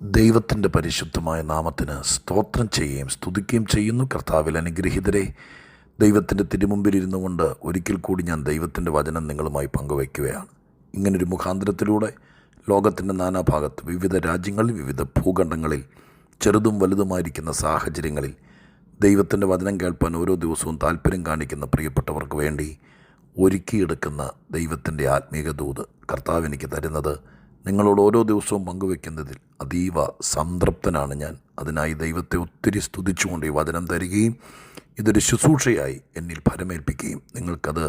ദൈവത്തിന്റെ പരിശുദ്ധമായ നാമത്തിന് സ്തോത്രം ചെയ്യുകയും സ്തുതിക്കുകയും ചെയ്യുന്നു. കർത്താവിൽ അനുഗ്രഹീതരെ ദൈവത്തിന്റെ തിരുമുമ്പിലിരുന്നു കൊണ്ട് ഒരിക്കൽ കൂടി ഞാൻ ദൈവത്തിന്റെ വചനം നിങ്ങളുമായി പങ്കുവയ്ക്കുകയാണ്. ഇങ്ങനൊരു മുഖാന്തരത്തിലൂടെ ലോകത്തിന്റെ നാനാഭാഗത്ത് വിവിധ രാജ്യങ്ങളിൽ വിവിധ ഭൂഖണ്ഡങ്ങളിൽ ചെറുതും വലുതുമായിരിക്കുന്ന സാഹചര്യങ്ങളിൽ ദൈവത്തിന്റെ വചനം കേൾപ്പാൻ ഓരോ ദിവസവും താല്പര്യം കാണിക്കുന്ന പ്രിയപ്പെട്ടവർക്ക് വേണ്ടി ഒരുക്കിയെടുക്കുന്ന ദൈവത്തിന്റെ ആത്മീയ ദൂത് കർത്താവ് എനിക്ക് തരുന്നത് നിങ്ങളോട് ഓരോ ദിവസവും പങ്കുവെക്കുന്നതിൽ അതീവ സംതൃപ്തനാണ് ഞാൻ. അതിനായി ദൈവത്തെ ഒത്തിരി സ്തുതിച്ചുകൊണ്ട് ഈ വചനം തരികയും ഇതൊരു ശുശ്രൂഷയായി എന്നിൽ ഫലമേൽപ്പിക്കുകയും നിങ്ങൾക്കത്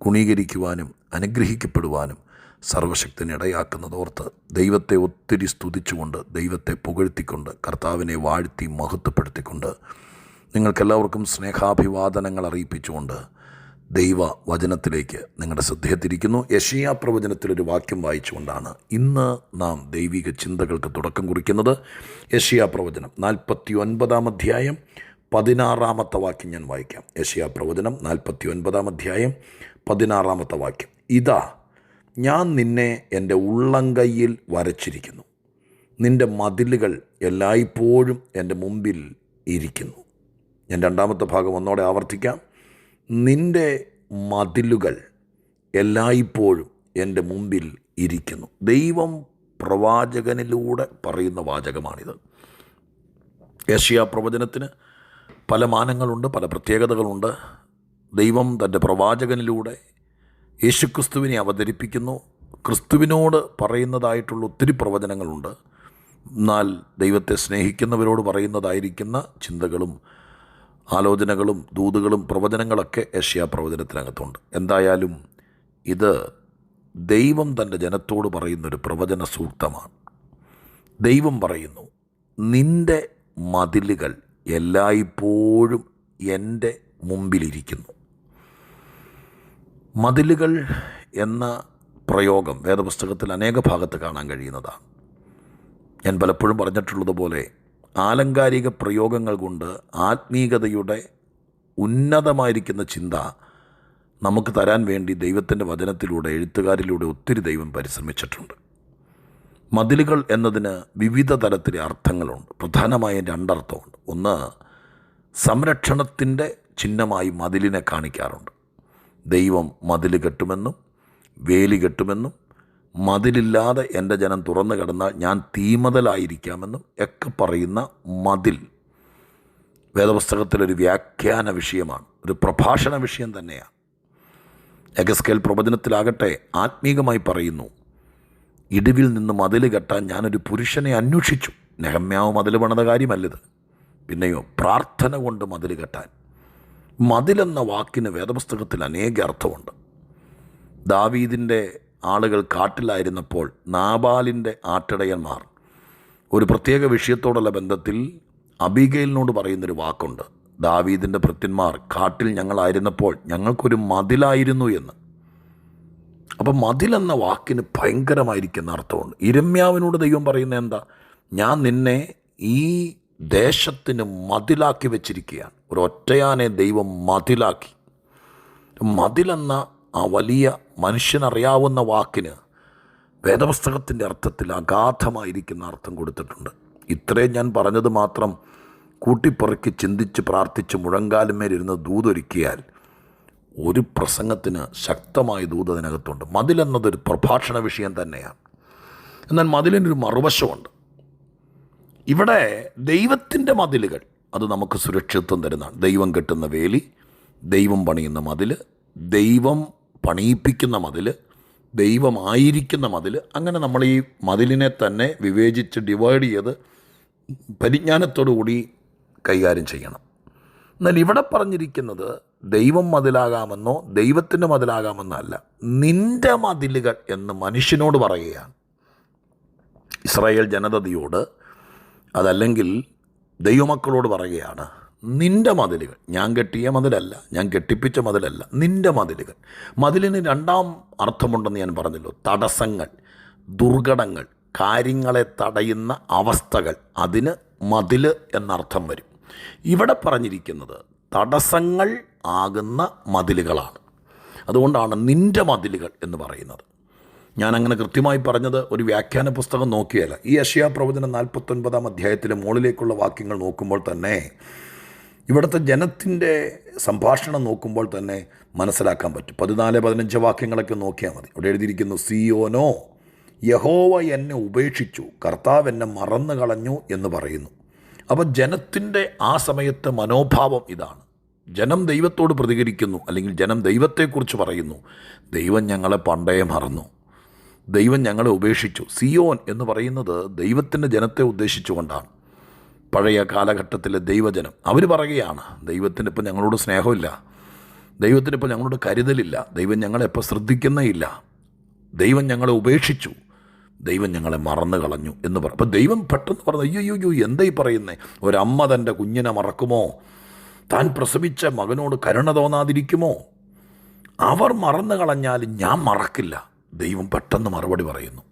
ഗുണീകരിക്കുവാനും അനുഗ്രഹിക്കപ്പെടുവാനും സർവശക്തിനിടയാക്കുന്നതോർത്ത് ദൈവത്തെ ഒത്തിരി സ്തുതിച്ചുകൊണ്ട് ദൈവത്തെ പുകഴ്ത്തിക്കൊണ്ട് കർത്താവിനെ വാഴ്ത്തി മഹത്വപ്പെടുത്തിക്കൊണ്ട് നിങ്ങൾക്കെല്ലാവർക്കും സ്നേഹാഭിവാദനങ്ങൾ അറിയിപ്പിച്ചുകൊണ്ട് ദൈവ വചനത്തിലേക്ക് നിങ്ങളുടെ ശ്രദ്ധയെത്തിരിക്കുന്നു യഷിയ പ്രവചനത്തിലൊരു വാക്യം വായിച്ചുകൊണ്ടാണ് ഇന്ന് നാം ദൈവിക ചിന്തകൾക്ക് തുടക്കം കുറിക്കുന്നത്. യഷിയ പ്രവചനം നാൽപ്പത്തി ഒൻപതാം അധ്യായം പതിനാറാമത്തെ വാക്യം ഞാൻ വായിക്കാം. യഷിയ പ്രവചനം നാൽപ്പത്തി ഒൻപതാം അധ്യായം പതിനാറാമത്തെ വാക്യം. ഇതാ ഞാൻ നിന്നെ എന്റെ ഉള്ളംകൈയിൽ വരച്ചിരിക്കുന്നു. നിന്റെ മതിലുകൾ എല്ലായ്പ്പോഴും എന്റെ മുമ്പിൽ ഇരിക്കുന്നു. ഞാൻ രണ്ടാമത്തെ ഭാഗം ഒന്നോടെ ആവർത്തിക്കാം. നിന്റെ മതിലുകൾ എല്ലായ്പ്പോഴും എന്റെ മുമ്പിൽ ഇരിക്കുന്നു. ദൈവം പ്രവാചകനിലൂടെ പറയുന്ന വാചകമാണിത്. ഏഷ്യ പ്രവചനത്തിന് പല മാനങ്ങളുണ്ട് പല പ്രത്യേകതകളുണ്ട്. ദൈവം തന്റെ പ്രവാചകനിലൂടെ യേശുക്രിസ്തുവിനെ അവതരിപ്പിക്കുന്നു. ക്രിസ്തുവിനോട് പറയുന്നതായിട്ടുള്ള ഒത്തിരി പ്രവചനങ്ങളുണ്ട്. എന്നാൽ ദൈവത്തെ സ്നേഹിക്കുന്നവരോട് പറയുന്നതായിരിക്കുന്ന ചിന്തകളും ആലോചനകളും ദൂതുകളും പ്രവചനങ്ങളൊക്കെ ഏഷ്യാ പ്രവചനത്തിനകത്തുണ്ട്. എന്തായാലും ഇത് ദൈവം തന്റെ ജനത്തോട് പറയുന്നൊരു പ്രവചന സൂക്തമാണ്. ദൈവം പറയുന്നു നിന്റെ മതിലുകൾ എല്ലായ്പ്പോഴും എന്റെ മുമ്പിലിരിക്കുന്നു. മതിലുകൾ എന്ന പ്രയോഗം വേദപുസ്തകത്തിൽ അനേക ഭാഗത്ത് കാണാൻ കഴിയുന്നതാണ്. ഞാൻ പലപ്പോഴും പറഞ്ഞിട്ടുള്ളതുപോലെ ആലങ്കാരിക പ്രയോഗങ്ങൾ കൊണ്ട് ആത്മീകതയുടെ ഉന്നതമായിരിക്കുന്ന ചിന്ത നമുക്ക് തരാൻ വേണ്ടി ദൈവത്തിന്റെ വചനത്തിലൂടെ എഴുത്തുകാരിലൂടെ ഒത്തിരി ദൈവം പരിശ്രമിച്ചിട്ടുണ്ട്. മതിലുകൾ എന്നതിന് വിവിധ തരത്തിലെ അർത്ഥങ്ങളുണ്ട്. പ്രധാനമായും രണ്ടർത്ഥമുണ്ട്. ഒന്ന് സംരക്ഷണത്തിന്റെ ചിഹ്നമായി മതിലിനെ കാണിക്കാറുണ്ട്. ദൈവം മതിൽ കെട്ടുമെന്നും വേലി കെട്ടുമെന്നും മതിലില്ലാതെ എന്റെ ജനം തുറന്നു കിടന്നാൽ ഞാൻ തീമതലായിരിക്കാമെന്നും ഒക്കെ പറയുന്ന മതിൽ. വേദപുസ്തകത്തിലൊരു വ്യാഖ്യാന വിഷയമാണ്. ഒരു പ്രഭാഷണ വിഷയം തന്നെയാണ്. എഗസ്കേൽ പ്രവചനത്തിലാകട്ടെ ആത്മീകമായി പറയുന്നു ഇടിവിൽ നിന്ന് മതിൽ കെട്ടാൻ ഞാനൊരു പുരുഷനെ അന്വേഷിച്ചു. നെഹമ്യാവ് മതിൽ പണിത കാര്യമല്ലത്. പിന്നെയോ പ്രാർത്ഥന കൊണ്ട് മതിൽ കെട്ടാൻ. മതിലെന്ന വാക്കിന് വേദപുസ്തകത്തിൽ അനേക അർത്ഥമുണ്ട്. ദാവീദിന്റെ ആളുകൾ കാട്ടിലായിരുന്നപ്പോൾ നാബാലിന്റെ ആട്ടിടയന്മാർ. ഒരു പ്രത്യേക വിഷയത്തോടുള്ള ബന്ധത്തിൽ അബിഗയിലിനോട് പറയുന്നൊരു വാക്കുണ്ട്. ദാവീദിന്റെ ഭൃത്യന്മാർ കാട്ടിൽ ഞങ്ങളായിരുന്നപ്പോൾ ഞങ്ങൾക്കൊരു മതിലായിരുന്നു എന്ന്. അപ്പം മതിലെന്ന വാക്കിന് ഭയങ്കരമായിരിക്കുന്ന അർത്ഥമുണ്ട്. ഇരമ്യാവിനോട് ദൈവം പറയുന്നത് എന്താ? ഞാൻ നിന്നെ ഈ ദേശത്തിന് മതിലാക്കി വെച്ചിരിക്കുകയാണ്. ഒരു ഒറ്റയാനെ ദൈവം മതിലാക്കി. മതിലെന്ന ആ വലിയ മനുഷ്യനറിയാവുന്ന വാക്കിന് വേദപുസ്തകത്തിന്റെ അർത്ഥത്തിൽ അഗാധമായിരിക്കുന്ന അർത്ഥം കൊടുത്തിട്ടുണ്ട്. ഇത്രയും ഞാൻ പറഞ്ഞത് മാത്രം കൂട്ടിപ്പറക്കി ചിന്തിച്ച് പ്രാർത്ഥിച്ച് മുഴങ്കാലുമേലിരുന്ന് ദൂതൊരുക്കിയാൽ ഒരു പ്രസംഗത്തിന് ശക്തമായ ദൂത് അതിനകത്തുണ്ട്. മതിലെന്നതൊരു പ്രഭാഷണ വിഷയം തന്നെയാണ്. എന്നാൽ മതിലിനൊരു മറുവശമുണ്ട്. ഇവിടെ ദൈവത്തിന്റെ മതിലുകൾ അത് നമുക്ക് സുരക്ഷിതത്വം തരുന്നതാണ്. ദൈവം കെട്ടുന്ന വേലി ദൈവം പണിയുന്ന മതിൽ ദൈവം പണിയിപ്പിക്കുന്ന മതിൽ ദൈവമായിരിക്കുന്ന മതിൽ അങ്ങനെ നമ്മൾ ഈ മതിലിനെ തന്നെ വിവേചിച്ച് ഡിവൈഡ് ചെയ്ത് പരിജ്ഞാനത്തോടുകൂടി കൈകാര്യം ചെയ്യണം. എന്നാൽ ഇവിടെ പറഞ്ഞിരിക്കുന്നത് ദൈവം മതിലാകാമെന്നോ ദൈവത്തിന്റെ മതിലാകാമെന്നോ അല്ല. നിന്റെ മതിലുകൾ എന്ന് മനുഷ്യനോട് പറയുകയാണ്. ഇസ്രായേൽ ജനതയോട് അതല്ലെങ്കിൽ ദൈവമക്കളോട് പറയുകയാണ് നിന്റെ മതിലുകൾ. ഞാൻ കെട്ടിയ മതിലല്ല ഞാൻ കെട്ടിപ്പിച്ച മതിലല്ല. നിന്റെ മതിലുകൾ. മതിലിന് രണ്ടാം അർത്ഥമുണ്ടെന്ന് ഞാൻ പറഞ്ഞല്ലോ. തടസ്സങ്ങൾ ദുർഘടങ്ങൾ കാര്യങ്ങളെ തടയുന്ന അവസ്ഥകൾ. അതിന് മതിൽ എന്നർത്ഥം വരും. ഇവിടെ പറഞ്ഞിരിക്കുന്നത് തടസ്സങ്ങൾ ആകുന്ന മതിലുകളാണ്. അതുകൊണ്ടാണ് നിന്റെ മതിലുകൾ എന്ന് പറയുന്നത്. ഞാൻ അങ്ങനെ കൃത്യമായി പറഞ്ഞത് ഒരു വ്യാഖ്യാന പുസ്തകം നോക്കിയല്ല. ഈ യഷ്യാ പ്രവചനം നാൽപ്പത്തൊൻപതാം അധ്യായത്തിലെ മുകളിലേക്കുള്ള വാക്യങ്ങൾ നോക്കുമ്പോൾ തന്നെ ഇവിടുത്തെ ജനത്തിന്റെ സംഭാഷണം നോക്കുമ്പോൾ തന്നെ മനസ്സിലാക്കാൻ പറ്റും. പതിനാല് പതിനഞ്ച് വാക്യങ്ങളൊക്കെ നോക്കിയാൽ മതി. ഇവിടെ എഴുതിയിരിക്കുന്നു സിയോനോ യഹോവ എന്നെ ഉപേക്ഷിച്ചു കർത്താവ് എന്നെ മറന്നു കളഞ്ഞു എന്ന് പറയുന്നു. അപ്പോൾ ജനത്തിന്റെ ആ സമയത്തെ മനോഭാവം ഇതാണ്. ജനം ദൈവത്തോട് പ്രതികരിക്കുന്നു അല്ലെങ്കിൽ ജനം ദൈവത്തെക്കുറിച്ച് പറയുന്നു ദൈവം ഞങ്ങളെ പണ്ടേ മറന്നു. ദൈവം ഞങ്ങളെ ഉപേക്ഷിച്ചു. സിയോൻ എന്ന് പറയുന്നത് ദൈവത്തിന്റെ ജനത്തെ ഉദ്ദേശിച്ചുകൊണ്ടാണ്. പഴയ കാലഘട്ടത്തിലെ ദൈവജനം. അവർ പറയുകയാണ് ദൈവത്തിന് ഇപ്പം ഞങ്ങളോട് സ്നേഹമില്ല. ദൈവത്തിന് ഇപ്പം ഞങ്ങളോട് കരുതലില്ല. ദൈവം ഞങ്ങളെ ശ്രദ്ധിക്കുന്നേ ഇല്ല ദൈവം ഞങ്ങളെ ഉപേക്ഷിച്ചു. ദൈവം ഞങ്ങളെ മറന്നു കളഞ്ഞു എന്ന് പറഞ്ഞു അപ്പോൾ ദൈവം പെട്ടെന്ന് പറഞ്ഞു അയ്യോ അയ്യോ എന്തായി പറയുന്നേ? ഒരമ്മ തന്റെ കുഞ്ഞിനെ മറക്കുമോ? താൻ പ്രസവിച്ച മകനോട് കരുണ തോന്നാതിരിക്കുമോ? അവർ മറന്നു കളഞ്ഞാൽ ഞാൻ മറക്കില്ല. ദൈവം പെട്ടെന്ന് മറുപടി പറയുന്നു.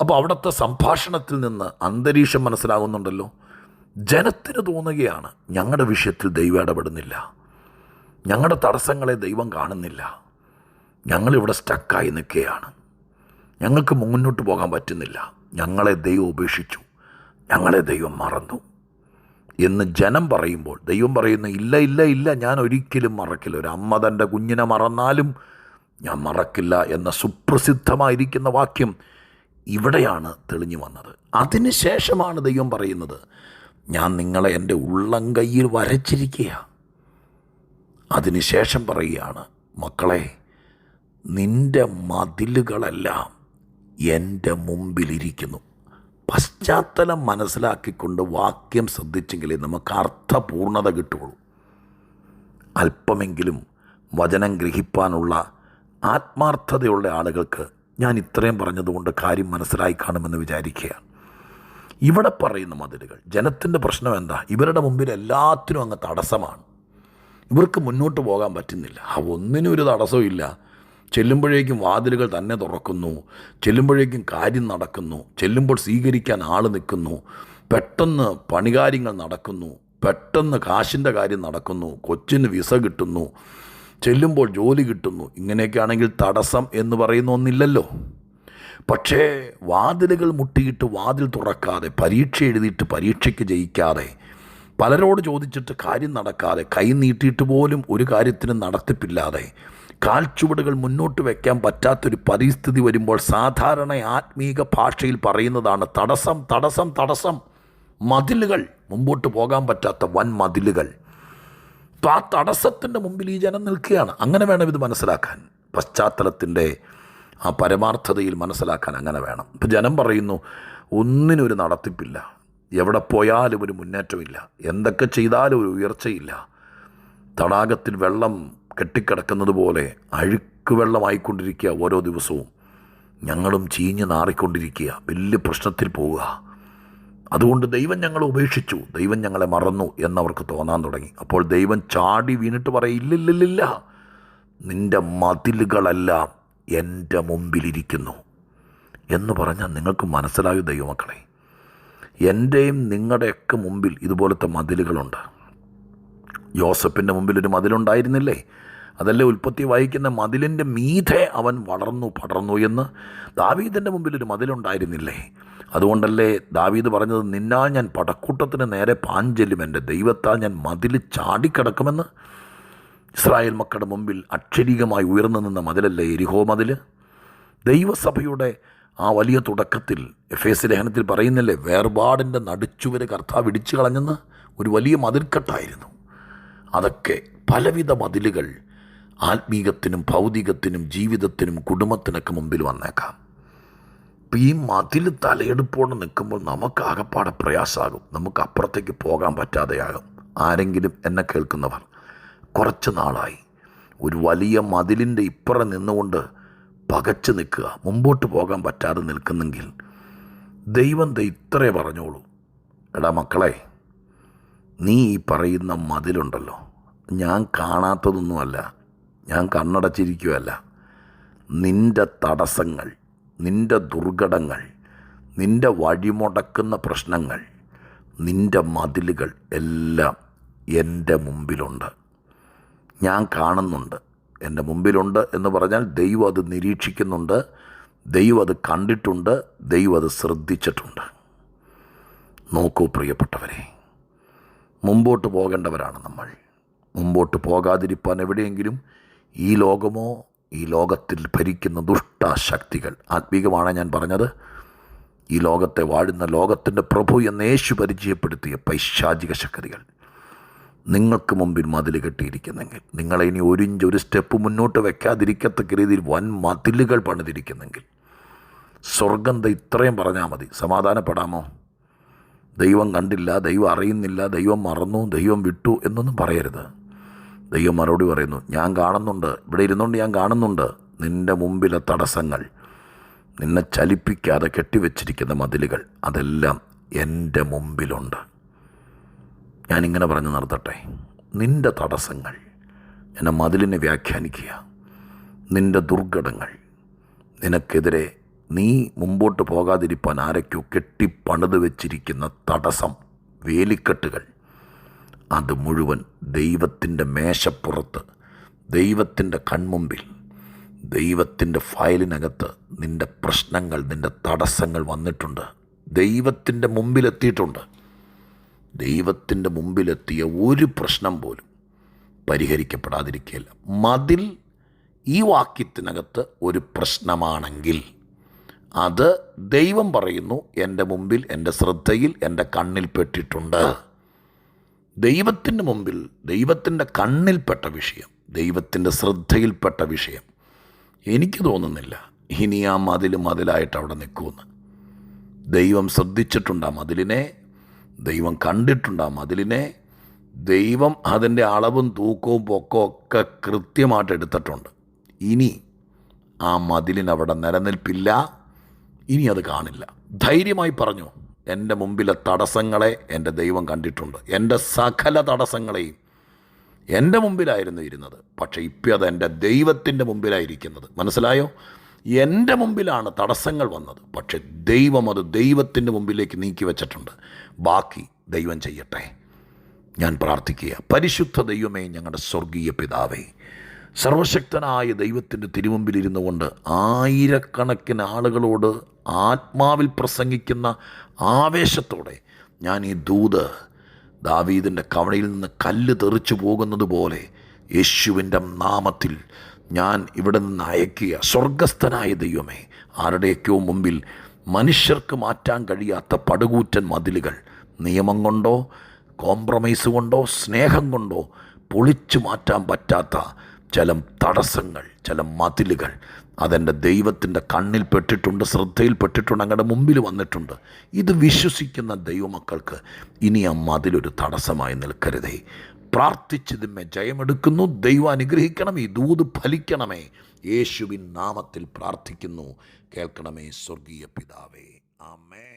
അപ്പോൾ അവിടുത്തെ സംഭാഷണത്തിൽ നിന്ന് അന്തരീക്ഷം മനസ്സിലാകുന്നുണ്ടല്ലോ. ജനത്തിന് തോന്നുകയാണ് ഞങ്ങളുടെ വിഷയത്തിൽ ദൈവം ഇടപെടുന്നില്ല. ഞങ്ങളുടെ തടസ്സങ്ങളെ ദൈവം കാണുന്നില്ല. ഞങ്ങളിവിടെ സ്റ്റക്കായി നിൽക്കുകയാണ്. ഞങ്ങൾക്ക് മുന്നോട്ട് പോകാൻ പറ്റുന്നില്ല. ഞങ്ങളെ ദൈവം ഉപേക്ഷിച്ചു. ഞങ്ങളെ ദൈവം മറന്നു. എന്ന് ജനം പറയുമ്പോൾ ദൈവം പറയുന്നു ഇല്ല ഇല്ല ഇല്ല ഞാൻ ഒരിക്കലും മറക്കില്ല. ഒരു അമ്മ തന്റെ കുഞ്ഞിനെ മറന്നാലും ഞാൻ മറക്കില്ല എന്ന സുപ്രസിദ്ധമായിരിക്കുന്ന വാക്യം ഇവിടെയാണ് തെളിഞ്ഞു വന്നത്. അതിന് ശേഷമാണ് ദൈവം പറയുന്നത് ഞാൻ നിങ്ങളെ എന്റെ ഉള്ളം കയ്യിൽ വരച്ചിരിക്കുക അതിനുശേഷം പറയുകയാണ് മക്കളെ നിന്റെ മതിലുകളെല്ലാം എന്റെ മുമ്പിലിരിക്കുന്നു. പശ്ചാത്തലം മനസ്സിലാക്കിക്കൊണ്ട് വാക്യം ശ്രദ്ധിച്ചെങ്കിലേ നമുക്ക് അർത്ഥപൂർണത കിട്ടുള്ളൂ അല്പമെങ്കിലും വചനം ഗ്രഹിപ്പാനുള്ള ആത്മാർത്ഥതയുള്ള ആളുകൾക്ക് ഞാൻ ഇത്രയും പറഞ്ഞതുകൊണ്ട് കാര്യം മനസ്സിലായി കാണുമെന്ന് വിചാരിക്കുക ഇവിടെ പറയുന്ന മതിലുകൾ. ജനത്തിന്റെ പ്രശ്നം എന്താ? ഇവരുടെ മുമ്പിൽ എല്ലാത്തിനും അങ്ങ് തടസ്സമാണ്. ഇവർക്ക് മുന്നോട്ട് പോകാൻ പറ്റുന്നില്ല. ആ ഒന്നിനും ഒരു തടസ്സവും ഇല്ല. ചെല്ലുമ്പോഴേക്കും വാതിലുകൾ തന്നെ തുറക്കുന്നു. ചെല്ലുമ്പോഴേക്കും കാര്യം നടക്കുന്നു. ചെല്ലുമ്പോൾ സ്വീകരിക്കാൻ ആൾ നിൽക്കുന്നു. പെട്ടെന്ന് പണികാര്യങ്ങൾ നടക്കുന്നു. പെട്ടെന്ന് കാശിന്റെ കാര്യം നടക്കുന്നു. കൊച്ചിന് വിസ കിട്ടുന്നു. ചെല്ലുമ്പോൾ ജോലി കിട്ടുന്നു. ഇങ്ങനെയൊക്കെ ആണെങ്കിൽ തടസ്സം എന്ന് പറയുന്ന ഒന്നില്ലല്ലോ. പക്ഷേ വാതിലുകൾ മുട്ടിയിട്ട് വാതിൽ തുറക്കാതെ പരീക്ഷ എഴുതിയിട്ട് പരീക്ഷയ്ക്ക് ജയിക്കാതെ പലരോട് ചോദിച്ചിട്ട് കാര്യം നടക്കാതെ കൈ നീട്ടിയിട്ട് പോലും ഒരു കാര്യത്തിനും നടത്തിപ്പില്ലാതെ കാൽച്ചുവടുകൾ മുന്നോട്ട് വയ്ക്കാൻ പറ്റാത്തൊരു പരിസ്ഥിതി വരുമ്പോൾ സാധാരണ ആത്മീക ഭാഷയിൽ പറയുന്നതാണ് തടസ്സം തടസ്സം തടസ്സം. മതിലുകൾ മുമ്പോട്ട് പോകാൻ പറ്റാത്ത വൻ മതിലുകൾ. അപ്പോൾ ആ തടസ്സത്തിന്റെ മുമ്പിൽ ഈ ജനം നിൽക്കുകയാണ്. അങ്ങനെ വേണം ഇത് മനസ്സിലാക്കാൻ. പശ്ചാത്തലത്തിന്റെ ആ പരമാർത്ഥതയിൽ മനസ്സിലാക്കാൻ അങ്ങനെ വേണം. ഇപ്പം ജനം പറയുന്നു ഒന്നിനൊരു നടത്തിപ്പില്ല. എവിടെ പോയാലും ഒരു മുന്നേറ്റമില്ല. എന്തൊക്കെ ചെയ്താലും ഒരു ഉയർച്ചയില്ല. തടാകത്തിൽ വെള്ളം കെട്ടിക്കിടക്കുന്നത് പോലെ അഴുക്ക് വെള്ളമായിക്കൊണ്ടിരിക്കുക ഓരോ ദിവസവും. ഞങ്ങളും ചീഞ്ഞ് നാറിക്കൊണ്ടിരിക്കുക. വലിയ പ്രശ്നത്തിൽ പോവുക. അതുകൊണ്ട് ദൈവം ഞങ്ങളെ ഉപേക്ഷിച്ചു. ദൈവം ഞങ്ങളെ മറന്നു എന്നവർക്ക് തോന്നാൻ തുടങ്ങി. അപ്പോൾ ദൈവം ചാടി വീണിട്ട് പറയില്ലില്ലില്ല നിന്റെ മതിലുകളെല്ലാം എന്റെ മുമ്പിലിരിക്കുന്നു. എന്ന് പറഞ്ഞാൽ നിങ്ങൾക്ക് മനസ്സിലായു ദൈവമക്കളെ? എന്റെയും നിങ്ങളുടെയൊക്കെ മുമ്പിൽ ഇതുപോലത്തെ മതിലുകളുണ്ട്. യോസഫിന്റെ മുമ്പിൽ ഒരു മതിലുണ്ടായിരുന്നില്ലേ? അതല്ലേ ഉൽപ്പത്തി വായിക്കുന്ന മതിലിന്റെ മീതെ അവൻ വളർന്നു പടർന്നു എന്ന് ദാവീദിന്റെ മുമ്പിൽ ഒരു മതിലുണ്ടായിരുന്നില്ലേ? അതുകൊണ്ടല്ലേ ദാവീദ് പറഞ്ഞത് നിന്നാൽ ഞാൻ പടക്കൂട്ടത്തിന് നേരെ പാഞ്ചെല്ലും എന്റെ ദൈവത്താൽ ഞാൻ മതിൽ ചാടിക്കിടക്കുമെന്ന്? ഇസ്രായേൽ മക്കളുടെ മുമ്പിൽ അക്ഷരീകമായി ഉയർന്നു നിന്ന മതിലല്ലേ എരിഹോ മതിൽ? ദൈവസഭയുടെ ആ വലിയ തുടക്കത്തിൽ എഫ് എസ് ലേഖനത്തിൽ പറയുന്നില്ലേ വേർപാടിന്റെ നടുച്ചുവരെ കർത്താവ് ഇടിച്ചു കളഞ്ഞെന്ന്? ഒരു വലിയ മതിൽക്കെട്ടായിരുന്നു. അതൊക്കെ പലവിധ മതിലുകൾ ആത്മീകത്തിനും ഭൗതികത്തിനും ജീവിതത്തിനും കുടുംബത്തിനൊക്കെ മുമ്പിൽ വന്നേക്കാം. ഇപ്പം ഈ മതിൽ തലയെടുപ്പോടെ നിൽക്കുമ്പോൾ നമുക്ക് ആകപ്പാടെ പ്രയാസമാകും. നമുക്ക് അപ്പുറത്തേക്ക് പോകാൻ പറ്റാതെയാകും. ആരെങ്കിലും എന്നെ കേൾക്കുന്നവർ കുറച്ച് നാളായി. ഒരു വലിയ മതിലിന്റെ ഇപ്പുറം നിന്നുകൊണ്ട് പകച്ചു നിൽക്കുക. മുമ്പോട്ട് പോകാൻ പറ്റാതെ നിൽക്കുന്നെങ്കിൽ ദൈവം ദ ഇത്രേ പറഞ്ഞോളൂ. എടാ മക്കളെ നീ ഈ പറയുന്ന മതിലുണ്ടല്ലോ. ഞാൻ കാണാത്തതൊന്നുമല്ല. ഞാൻ കണ്ണടച്ചിരിക്കുകയല്ല. നിന്റെ തടസ്സങ്ങൾ നിന്റെ ദുർഘടങ്ങൾ നിന്റെ വഴിമുടക്കുന്ന പ്രശ്നങ്ങൾ നിന്റെ മതിലുകൾ എല്ലാം എന്റെ മുമ്പിലുണ്ട്. ഞാൻ കാണുന്നുണ്ട്. എന്റെ മുമ്പിലുണ്ട് എന്ന് പറഞ്ഞാൽ ദൈവം അത് നിരീക്ഷിക്കുന്നുണ്ട്. ദൈവം അത് കണ്ടിട്ടുണ്ട്. ദൈവം അത് ശ്രദ്ധിച്ചിട്ടുണ്ട്. നോക്കൂ പ്രിയപ്പെട്ടവരെ മുമ്പോട്ട് പോകേണ്ടവരാണ് നമ്മൾ. മുമ്പോട്ട് പോകാതിരിപ്പാൻ എവിടെയെങ്കിലും ഈ ലോകമോ ഈ ലോകത്തിൽ ഭരിക്കുന്ന ദുഷ്ടശക്തികൾ. ആത്മീകമാണ് ഞാൻ പറഞ്ഞത്. ഈ ലോകത്തെ വാഴുന്ന ലോകത്തിന്റെ പ്രഭു എന്ന് യേശു പരിചയപ്പെടുത്തിയ പൈശാചിക ശക്തികൾ. നിങ്ങൾക്ക് മുമ്പിൽ മതിൽ കെട്ടിയിരിക്കുന്നെങ്കിൽ നിങ്ങളെ ഇനി ഒരു ഇഞ്ച് ഒരു സ്റ്റെപ്പ് മുന്നോട്ട് വെക്കാതിരിക്കത്തക്ക രീതിയിൽ വൻ മതിലുകൾ പണിതിരിക്കുന്നെങ്കിൽ സ്വർഗം ദേ ഇത്രയും പറഞ്ഞാൽ മതി. സമാധാനപ്പെടാമോ? ദൈവം കണ്ടില്ല ദൈവം അറിയുന്നില്ല ദൈവം മറന്നു ദൈവം വിട്ടു എന്നൊന്നും പറയരുത്. ദൈവം മറുപടി പറയുന്നു ഞാൻ കാണുന്നുണ്ട് ഇവിടെ ഇരുന്നുകൊണ്ട് ഞാൻ കാണുന്നുണ്ട്. നിന്റെ മുമ്പിലെ തടസ്സങ്ങൾ നിന്നെ ചലിപ്പിക്കാതെ കെട്ടിവെച്ചിരിക്കുന്ന മതിലുകൾ അതെല്ലാം എന്റെ മുമ്പിലുണ്ട്. ഞാനിങ്ങനെ പറഞ്ഞു നിർത്തട്ടെ നിന്റെ തടസ്സങ്ങൾ എന്നെ മതിലിനെ വ്യാഖ്യാനിക്കുക. നിന്റെ ദുർഘടങ്ങൾ നിനക്കെതിരെ നീ മുമ്പോട്ട് പോകാതിരിപ്പാൻ ആരൊക്കെയോ കെട്ടിപ്പണിത് വെച്ചിരിക്കുന്ന തടസ്സം വേലിക്കെട്ടുകൾ. അത് മുഴുവൻ ദൈവത്തിന്റെ മേശപ്പുറത്ത് ദൈവത്തിന്റെ കൺമുമ്പിൽ ദൈവത്തിന്റെ ഫയലിനകത്ത് നിന്റെ പ്രശ്നങ്ങൾ നിന്റെ തടസ്സങ്ങൾ വന്നിട്ടുണ്ട്. ദൈവത്തിന്റെ മുമ്പിലെത്തിയിട്ടുണ്ട്. ദൈവത്തിന്റെ മുമ്പിലെത്തിയ ഒരു പ്രശ്നം പോലും പരിഹരിക്കപ്പെടാതിരിക്കുകയില്ല. മതിൽ ഈ വാക്യത്തിനകത്ത് ഒരു പ്രശ്നമാണെങ്കിൽ അത് ദൈവം പറയുന്നു എന്റെ മുമ്പിൽ എന്റെ ശ്രദ്ധയിൽ എന്റെ കണ്ണിൽ പെട്ടിട്ടുണ്ട്. ദൈവത്തിന്റെ മുമ്പിൽ ദൈവത്തിന്റെ കണ്ണിൽപ്പെട്ട വിഷയം ദൈവത്തിന്റെ ശ്രദ്ധയിൽപ്പെട്ട വിഷയം എനിക്ക് തോന്നുന്നില്ല ഇനി ആ മതിൽ മതിലായിട്ട് അവിടെ നിൽക്കുമെന്ന്. ദൈവം ശ്രദ്ധിച്ചിട്ടുണ്ട് ആ മതിലിനെ ദൈവം കണ്ടിട്ടുണ്ട് ആ മതിലിനെ? ദൈവം അതിന്റെ അളവും തൂക്കവും പൊക്കവും ഒക്കെ കൃത്യമായിട്ട് എടുത്തിട്ടുണ്ട്. ഇനി ആ മതിലിനവിടെ നിലനിൽപ്പില്ല. ഇനി അത് കാണില്ല. ധൈര്യമായി പറഞ്ഞു എന്റെ മുമ്പിലെ തടസ്സങ്ങളെ എന്റെ ദൈവം കണ്ടിട്ടുണ്ട്. എന്റെ സകല തടസ്സങ്ങളെയും എന്റെ മുമ്പിലായിരുന്നു ഇരുന്നത്. പക്ഷേ ഇപ്പം അത് എന്റെ ദൈവത്തിന്റെ മുമ്പിലായിരിക്കുന്നത്. മനസ്സിലായോ? എന്റെ മുമ്പിലാണ് തടസ്സങ്ങൾ വന്നത്. പക്ഷെ ദൈവം അത് ദൈവത്തിന്റെ മുമ്പിലേക്ക് നീക്കി വെച്ചിട്ടുണ്ട്. ബാക്കി ദൈവം ചെയ്യട്ടെ. ഞാൻ പ്രാർത്ഥിക്കുക. പരിശുദ്ധ ദൈവമേ ഞങ്ങളുടെ സ്വർഗീയ പിതാവേ സർവശക്തനായ ദൈവത്തിന്റെ തിരുമുമ്പിലിരുന്നു കൊണ്ട് ആയിരക്കണക്കിന് ആളുകളോട് ആത്മാവിൽ പ്രസംഗിക്കുന്ന ആവേശത്തോടെ ഞാൻ ഈ ദൂത് ദാവീദിന്റെ കവണയിൽ നിന്ന് കല്ല് തെറിച്ചു പോകുന്നത് പോലെ യേശുവിന്റെ നാമത്തിൽ ഞാൻ ഇവിടെ നിന്ന് അയക്കുക. സ്വർഗസ്ഥനായ ദൈവമേ ആരുടെയൊക്കെയോ മുമ്പിൽ മനുഷ്യർക്ക് മാറ്റാൻ കഴിയാത്ത പടുകൂറ്റൻ മതിലുകൾ. നിയമം കൊണ്ടോ കോംപ്രമൈസ് കൊണ്ടോ സ്നേഹം കൊണ്ടോ പൊളിച്ചു മാറ്റാൻ പറ്റാത്ത ചില തടസ്സങ്ങൾ ചില മതിലുകൾ അതെന്റെ ദൈവത്തിന്റെ കണ്ണിൽ പെട്ടിട്ടുണ്ട് ശ്രദ്ധയിൽ പെട്ടിട്ടുണ്ട് അങ്ങയുടെ മുമ്പിൽ വന്നിട്ടുണ്ട്. ഇത് വിശ്വസിക്കുന്ന ദൈവമക്കൾക്ക് ഇനി ആ മതിലൊരു തടസ്സമായി നിൽക്കരുതേ. പ്രാർത്ഥിച്ചതിന്മേ ജയമെടുക്കുന്നു ദൈവം അനുഗ്രഹിക്കണം ഈ ദൂത് ഫലിക്കണമേ. യേശുവിൻ നാമത്തിൽ പ്രാർത്ഥിക്കുന്നു. കേൾക്കണമേ സ്വർഗീയ പിതാവേ. ആമേൻ.